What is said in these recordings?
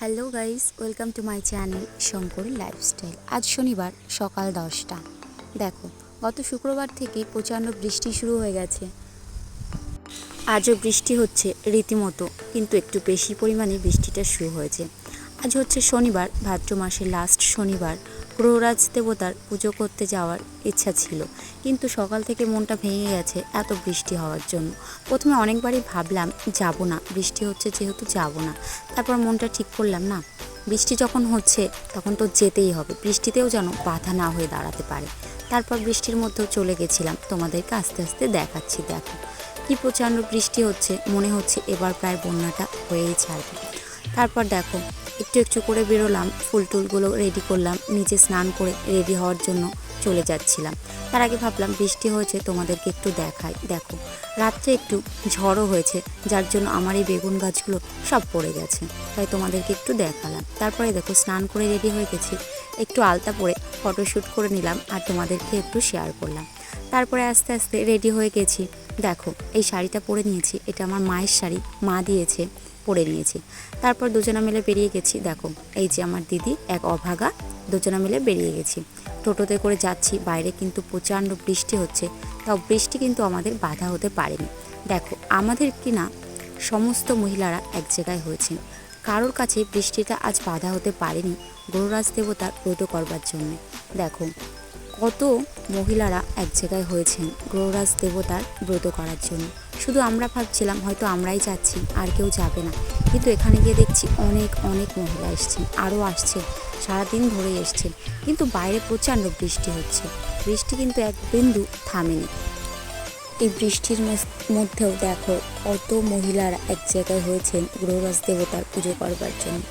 Hello guys welcome to my channel Shankar lifestyle আজ শনিবার, সকাল দশটা। দেখো, গত শুক্রবার থেকে প্রচণ্ড বৃষ্টি শুরু হয়ে গেছে। আজও বৃষ্টি হচ্ছে রীতিমতো, কিন্তু একটু বেশি পরিমাণে বৃষ্টিটা শুরু হয়েছে। আজ হচ্ছে শনিবার, ভাদ্র মাসের লাস্ট শনিবার। গ্রহরাজ দেবতার পুজো করতে যাওয়ার ইচ্ছা ছিল। কিন্তু সকাল থেকে মনটা ভেঙে গেছে এত বৃষ্টি হওয়ার জন্য। প্রথমে অনেকবারই ভাবলাম, যাব না, বৃষ্টি হচ্ছে যেহেতু যাব না। তারপর মনটা ঠিক করলাম, না, বৃষ্টি যখন হচ্ছে, তখন তো যেতেই হবে। বৃষ্টিতেও যেন বাধা না হয়ে দাঁড়াতে পারে। তারপর বৃষ্টির মধ্যেও চলে গেছিলাম। তোমাদেরকে আস্তে আস্তে দেখাচ্ছি, দেখো। কি প্রচণ্ড বৃষ্টি হচ্ছে, মনে হচ্ছে এবার প্রায় বন্যাটা হয়েই ছাড়বে। তারপর দেখো একটু একটু করে বেরোলাম, ফুল টুলগুলো রেডি করলাম নিচে স্নান করে রেডি হওয়ার জন্য চলে যাচ্ছিলাম। তার আগে ভাবলাম বৃষ্টি হয়েছে, তোমাদেরকে একটু দেখাই। দেখো, রাত্রে একটু ঝড়ও হয়েছে, যার জন্য আমার এই বেগুন গাছগুলো সব পড়ে গেছে। তাই তোমাদেরকে একটু দেখালাম। তারপরে দেখো, স্নান করে রেডি হয়ে গেছি। একটু আলতা পরে ফটোশ্যুট করে নিলাম আর তোমাদেরকে একটু শেয়ার করলাম। তারপরে আস্তে আস্তে রেডি হয়ে গেছি। দেখো, এই শাড়িটা পরে নিয়েছি। এটা আমার মায়ের শাড়ি, মা দিয়েছে। পরে নিয়েছি। তারপর দুজনা মিলে বেরিয়ে গেছি। দেখো, এই যে আমার দিদি, এক অভাগা, দুজনা মিলে বেরিয়ে গেছি। টোটোতে করে যাচ্ছি, বাইরে কিন্তু প্রচণ্ড বৃষ্টি হচ্ছে। তাও বৃষ্টি কিন্তু আমাদের বাধা হতে পারেনি। দেখো, আমাদের কি না, সমস্ত মহিলারা এক জায়গায় হয়েছেন। কারোর কাছে বৃষ্টিটা আজ বাধা হতে পারেনি গ্রহরাজ দেবতার ব্রত করবার জন্য। দেখো, কত মহিলারা এক জায়গায় হয়েছেন গ্রহরাজ দেবতার ব্রত করার জন্য। শুধু আমরা ভাবছিলাম, হয়তো আমরাই যাচ্ছি, আর কেউ যাবে না। কিন্তু এখানে গিয়ে দেখছি অনেক অনেক মহিলা এসছেন, আরও আসছে, সারাদিন ধরে এসছেন। কিন্তু বাইরে প্রচণ্ড বৃষ্টি হচ্ছে। বৃষ্টি কিন্তু এক বিন্দু থামেনি। এই বৃষ্টির মধ্যেও দেখো কত মহিলারা এক জায়গায় হয়েছেন গ্রহরাজ দেবতার পুজো করবার জন্য।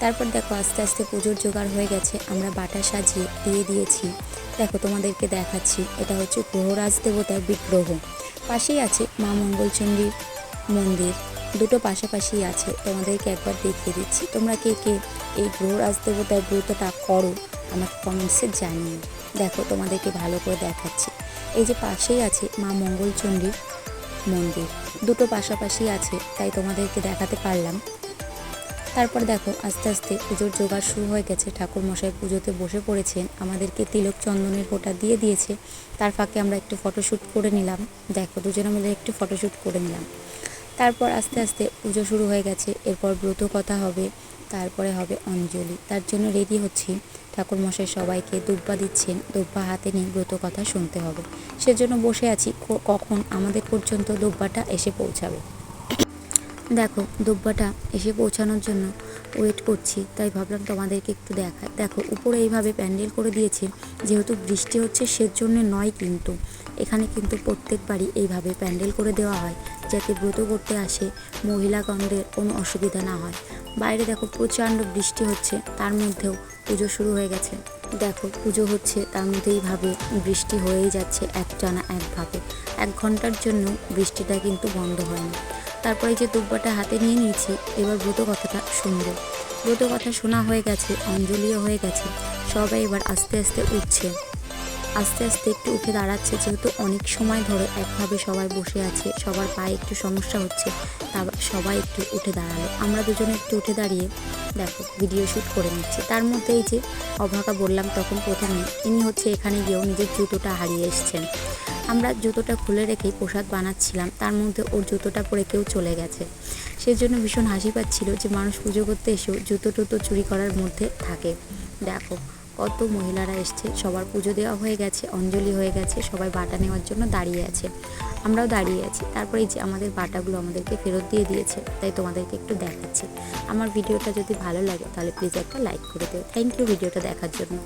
তারপর দেখো আস্তে আস্তে পুজোর জোগাড় হয়ে গেছে, আমরা বাটা সাজিয়ে দিয়ে দিয়েছি। দেখো তোমাদেরকে দেখাচ্ছি, এটা হচ্ছে গ্রহরাজ দেবতার বিগ্রহ। পাশেই আছে মা মঙ্গলচণ্ডীর মন্দির। দুটো পাশাপাশি আছে। তোমাদেরকে একবার দেখিয়ে দিচ্ছি। তোমরা কে কে এই গ্রহরাজ দেবতার ব্রতটা করো, আমাকে কমেন্টসে জানিও। দেখো, তোমাদেরকে ভালো করে দেখাচ্ছি। এই যে পাশেই আছে মা মঙ্গলচণ্ডীর মন্দির। দুটো পাশাপাশি আছে, তাই তোমাদেরকে দেখাতে পারলাম। তারপর দেখো, আস্তে আস্তে পুজোর জোগাড় শুরু হয়ে গেছে। ঠাকুর মশাই পুজোতে বসে পড়েছেন। আমাদেরকে তিলক চন্দনের ফোঁটা দিয়ে দিয়েছে। তার ফাঁকে আমরা একটু ফটোশ্যুট করে নিলাম। দেখো দুজনে মিলে একটু ফটোশ্যুট করে নিলাম। তারপর আস্তে আস্তে পুজো শুরু হয়ে গেছে। এরপর ব্রত কথা হবে। তারপরে হবে অঞ্জলি। তার জন্য রেডি হচ্ছি। ঠাকুর মশাই সবাইকে দুব্বা দিচ্ছেন। দুব্বা হাতে নিয়ে ব্রত কথা শুনতে হবে। সেজন্য বসে আছি। কখন আমাদের পর্যন্ত দুব্বাটা এসে পৌঁছাবে? দেখো, দুব্বাটা এসে পৌঁছানোর জন্য ওয়েট করছি, তাই ভাবলাম তোমাদেরকে একটু দেখায় দেখো, উপরে এইভাবে প্যান্ডেল করে দিয়েছে, যেহেতু বৃষ্টি হচ্ছে সেজন্য নয় কিন্তু। এখানে কিন্তু প্রত্যেকবারই এইভাবে প্যান্ডেল করে দেওয়া হয়, যাতে ব্রত করতে আসে মহিলাগণদের কোনো অসুবিধা না হয়। বাইরে দেখো, প্রচণ্ড বৃষ্টি হচ্ছে, তার মধ্যেও পুজো শুরু হয়ে গেছে। দেখো, পুজো হচ্ছে, তার মধ্যে এইভাবে বৃষ্টি হয়েই যাচ্ছে একটানা একভাবে। এক ঘণ্টার জন্য বৃষ্টিটা কিন্তু বন্ধ হয়নি। তারপরে যে দুব্বাটা হাতে নিয়ে নিয়েছি, এবার ব্রত কথাটা শুনব। ব্রত কথা শোনা হয়ে গেছে, অঞ্জলিও হয়ে গেছে, সবাই এবার আস্তে আস্তে উঠছে। আস্তে আস্তে একটু উঠে দাঁড়াচ্ছে, যেহেতু অনেক সময় ধরে একভাবে সবাই বসে আছে, সবার পায়ে একটু সমস্যা হচ্ছে, তা সবাই একটু উঠে দাঁড়াল। আমরা দুজনে একটু উঠে দাঁড়িয়ে দেখো ভিডিও শ্যুট করে নিচ্ছি। তার মধ্যে এই যে অভাগা বললাম তখন প্রথমে, ইনি হচ্ছে এখানে গিয়েও নিজের জুতোটা হারিয়ে এসছেন। আমরা জুতোটা খুলে রেখেই প্রসাদ বানাচ্ছিলাম। তার মধ্যে ওর জুতোটা পরে কেউ চলে গেছে। সেজন্য ভীষণ হাসি পাচ্ছিল যে মানুষ পুজো করতে এসেও জুতো টুতো চুরি করার মধ্যে থাকে। দেখো, কত মহিলারা এসছে, সবার পুজো দেওয়া হয়ে গেছে, অঞ্জলি হয়ে গেছে, সবাই বাটা নেওয়ার জন্য দাঁড়িয়ে আছে। আমরাও দাঁড়িয়ে আছি। তারপরে যে আমাদের বাটাগুলো আমাদেরকে ফেরত দিয়ে দিয়েছে, তাই তোমাদেরকে একটু দেখাচ্ছি। আমার ভিডিওটা যদি ভালো লাগে, তাহলে প্লিজ একটা লাইক করে দিও। থ্যাংক ইউ ভিডিওটা দেখার জন্য।